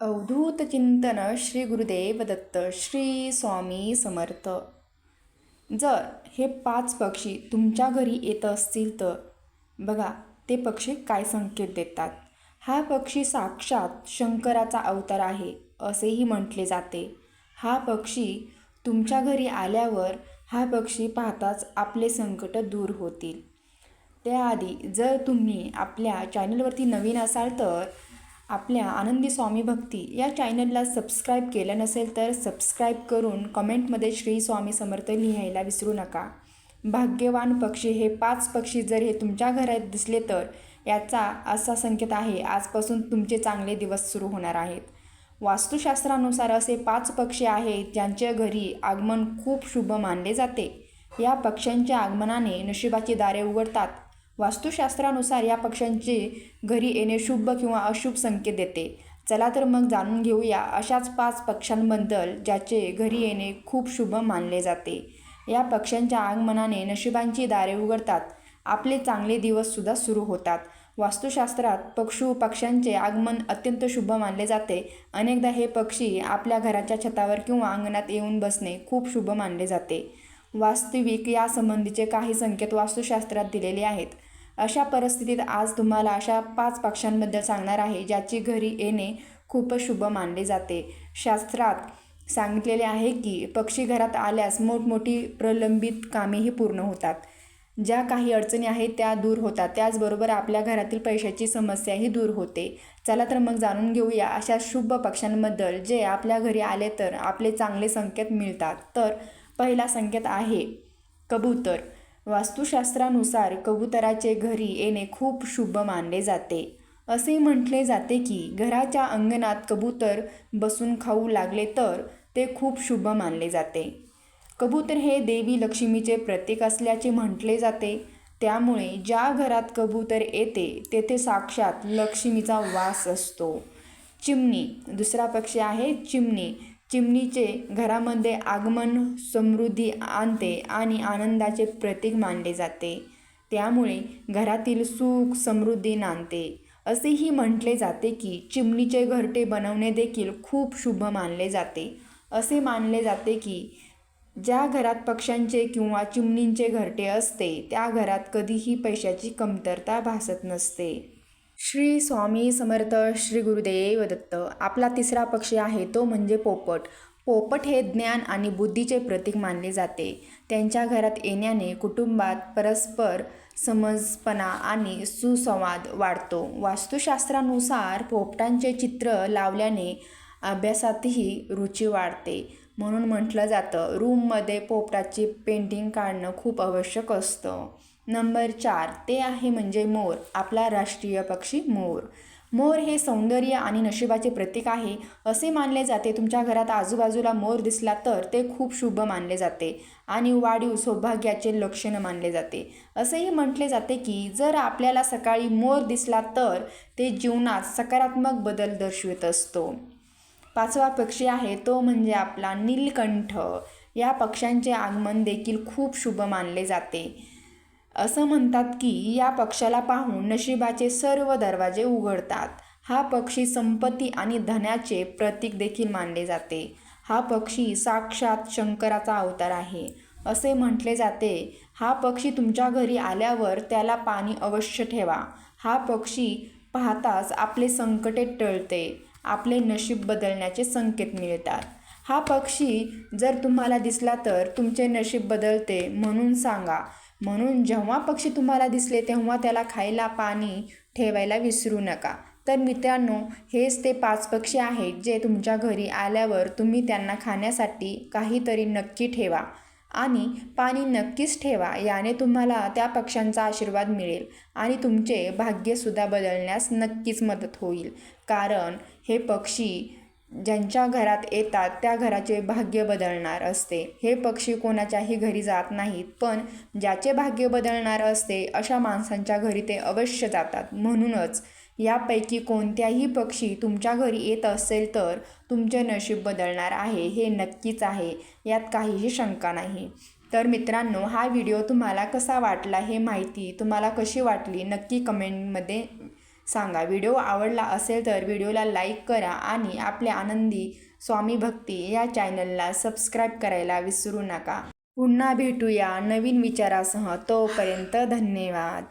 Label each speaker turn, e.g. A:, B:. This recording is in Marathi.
A: अवधूत चिंतन श्री गुरुदेव दत्त श्री स्वामी समर्थ. जर हे पाच पक्षी तुमच्या घरी येत असतील तर बघा ते पक्षी काय संकेत देतात. हा पक्षी साक्षात शंकराचा अवतार आहे असेही म्हटले जाते. हा पक्षी तुमच्या घरी आल्यावर हा पक्षी पाहताच आपले संकट दूर होतील. त्याआधी जर तुम्ही आपल्या चॅनलवरती नवीन असाल तर आपल्या आनंदी स्वामी भक्ती या चॅनलला सबस्क्राईब केलं नसेल तर सबस्क्राईब करून कमेंटमध्ये श्री स्वामी समर्थ लिहायला विसरू नका. भाग्यवान पक्षी हे पाच पक्षी जर हे तुमच्या घरात दिसले तर याचा असा संकेत आहे आजपासून तुमचे चांगले दिवस सुरू होणार आहेत. वास्तुशास्त्रानुसार असे पाच पक्षी आहेत ज्यांच्या घरी आगमन खूप शुभ मानले जाते. या पक्ष्यांच्या आगमनाने नशिबाची दारे उघडतात. वास्तुशास्त्रानुसार या पक्ष्यांची घरी येणे शुभ किंवा अशुभ संकेत देते. चला तर मग जाणून घेऊया अशाच पाच पक्ष्यांबद्दल ज्याचे घरी येणे खूप शुभ मानले जाते. या पक्ष्यांच्या आगमनाने नशिबांची दारे उघडतात. आपले चांगले दिवससुद्धा सुरू होतात. वास्तुशास्त्रात पक्षू पक्ष्यांचे आगमन अत्यंत शुभ मानले जाते. अनेकदा हे पक्षी आपल्या घराच्या छतावर किंवा अंगणात येऊन बसणे खूप शुभ मानले जाते. वास्तविक यासंबंधीचे काही संकेत वास्तुशास्त्रात दिलेले आहेत. अशा परिस्थितीत आज तुम्हाला अशा पाच पक्ष्यांबद्दल सांगणार आहे ज्याची घरी येणे खूपच शुभ मानले जाते. शास्त्रात सांगितलेले आहे की पक्षी घरात आल्यास मोठमोठी प्रलंबित कामेही पूर्ण होतात. ज्या काही अडचणी आहेत त्या दूर होतात. त्याचबरोबर आपल्या घरातील पैशाची समस्याही दूर होते. चला तर मग जाणून घेऊया अशा शुभ पक्ष्यांबद्दल जे आपल्या घरी आले तर आपले चांगले संकेत मिळतात. तर पहिला संकेत आहे कबूतर. वास्तुशास्त्रानुसार कबुतराचे घरी येणे खूप शुभ मानले जाते. असे म्हटले जाते की घराच्या अंगणात कबूतर बसून खाऊ लागले तर ते खूप शुभ मानले जाते. कबूतर हे देवी लक्ष्मीचे प्रतीक असल्याचे म्हटले जाते. त्यामुळे ज्या घरात कबूतर येते तेथे साक्षात लक्ष्मीचा वास असतो. चिमणी दुसरा पक्षी आहे चिमणी. चिमणीचे घरामध्ये आगमन समृद्धी आणते आणि आनंदाचे प्रतीक मानले जाते. त्यामुळे घरातील सुख समृद्धी नांदते. असेही म्हटले जाते की चिमणीचे घरटे बनवणे देखील खूप शुभ मानले जाते. असे मानले जाते की ज्या घरात पक्ष्यांचे किंवा चिमणींचे घरटे असते त्या घरात कधीही पैशाची कमतरता भासत नसते. श्री स्वामी समर्थ श्री गुरुदेव दत्त. आपला तिसरा पक्षी आहे तो म्हणजे पोपट. पोपट हे ज्ञान आणि बुद्धीचे प्रतीक मानले जाते. त्यांच्या घरात येण्याने कुटुंबात परस्पर समजपणा आणि सुसंवाद वाढतो. वास्तुशास्त्रानुसार पोपटांचे चित्र लावल्याने अभ्यासातही रुची वाढते. म्हणून म्हटलं जातं रूममध्ये पोपटाची पेंटिंग काढणं खूप आवश्यक असतं. नंबर चार ते आहे म्हणजे मोर आपला राष्ट्रीय पक्षी मोर. मोर हे सौंदर्य आणि नशिबाचे प्रतीक आहे असे मानले जाते. तुमच्या घरात आजूबाजूला मोर दिसला तर ते खूप शुभ मानले जाते आणि वाढीव सौभाग्याचे लक्षण मानले जाते. असेही म्हटले जाते की जर आपल्याला सकाळी मोर दिसला तर ते जीवनात सकारात्मक बदल दर्शवित असतो. पाचवा पक्षी आहे तो म्हणजे आपला नीलकंठ. या पक्ष्यांचे आगमन देखील खूप शुभ मानले जाते. असं म्हणतात की या पक्षाला पाहून नशिबाचे सर्व दरवाजे उघडतात. हा पक्षी संपत्ती आणि धनाचे प्रतीक देखील मानले जाते. हा पक्षी साक्षात शंकराचा अवतार आहे. असे म्हटले जाते हा पक्षी तुमच्या घरी आल्यावर त्याला पाणी अवश्य ठेवा. हा पक्षी पाहताच आपले संकटे टळते. आपले नशीब बदलण्याचे संकेत मिळतात. हा पक्षी जर तुम्हाला दिसला तर तुमचे नशीब बदलते म्हणून सांगा. म्हणून जेव्हा पक्षी तुम्हाला दिसले तेव्हा त्याला खायला पाणी ठेवायला विसरू नका. तर मित्रांनो हेच ते पाच पक्षी आहेत जे तुमच्या घरी आल्यावर तुम्ही त्यांना खाण्यासाठी काहीतरी नक्की ठेवा आणि पाणी नक्कीच ठेवा याने तुम्हाला त्या पक्ष्यांचा आशीर्वाद मिळेल आणि तुमचे भाग्यसुद्धा बदलण्यास नक्कीच मदत होईल. कारण हे पक्षी ज्यांच्या घरात येतात त्या घराचे भाग्य बदलणार असते. हे पक्षी कोणाच्याही घरी जात नाहीत पण ज्याचे भाग्य बदलणार असते अशा माणसांच्या घरी ते अवश्य जातात. म्हणूनच यापैकी कोणत्याही पक्षी तुमच्या घरी येत असेल तर तुमचे नशीब बदलणार आहे हे नक्कीच आहे. यात काहीही शंका नाही. तर मित्रांनो हा व्हिडिओ तुम्हाला कसा वाटला हे माहिती तुम्हाला कशी वाटली नक्की कमेंटमध्ये सांगा. व्हिडिओ आवडला असेल तर व्हिडिओला लाईक करा आणि आपल्या आनंदी स्वामी भक्ती या चॅनलला सबस्क्राईब करायला विसरू नका. पुन्हा भेटूया नवीन विचारासह तोपर्यंत धन्यवाद.